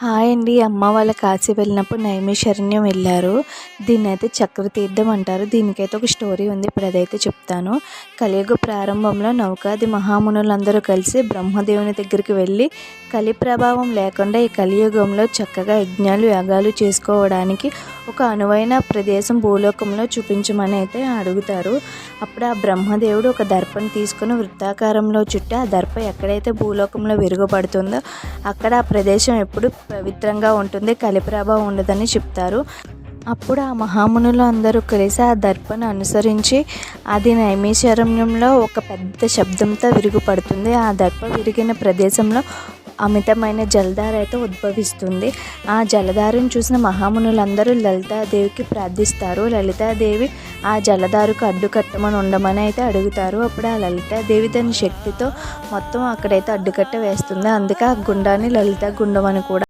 Hi అండి. అమ్మ వాళ్ళ కాశీ వెళ్ళినప్పుడు నైమిషారణ్యం వెళ్ళారు. దీన్ని అయితే చక్రతీర్థం అంటారు. దీనికైతే ఒక స్టోరీ ఉంది. ఇప్పుడు అదైతే చెప్తాను. కలియుగ ప్రారంభంలో నౌకాది మహామునులందరూ కలిసి బ్రహ్మదేవుని దగ్గరికి వెళ్ళి కలి ప్రభావం లేకుండా ఈ కలియుగంలో చక్కగా యజ్ఞాలు యాగాలు చేసుకోవడానికి ఒక అనువైన ప్రదేశం భూలోకంలో చూపించమని అయితే అడుగుతారు. అప్పుడు ఆ బ్రహ్మదేవుడు ఒక దర్పం తీసుకుని వృత్తాకారంలో చుట్టి ఆ దర్ప ఎక్కడైతే భూలోకంలో విరుగుపడుతుందో అక్కడ ఆ ప్రదేశం ఎప్పుడు పవిత్రంగా ఉంటుంది కలి ఉండదని చెప్తారు. అప్పుడు ఆ మహామునులు అందరూ కలిసి ఆ దర్పను అనుసరించి అది నైమిషారణ్యంలో ఒక పెద్ద శబ్దంతో విరుగుపడుతుంది. ఆ దర్ప విరిగిన ప్రదేశంలో అమితమైన జలధార అయితే ఉద్భవిస్తుంది. ఆ జలధారను చూసిన మహామునులందరూ లలితాదేవికి ప్రార్థిస్తారు. లలితాదేవి ఆ జలధారకు అడ్డుకట్టమని ఉండమని అయితే అడుగుతారు. అప్పుడు ఆ లలితాదేవి తన శక్తితో మొత్తం అక్కడైతే అడ్డుకట్ట వేస్తుంది. అందుకే ఆ గుండాన్ని లలిత గుండం అని కూడా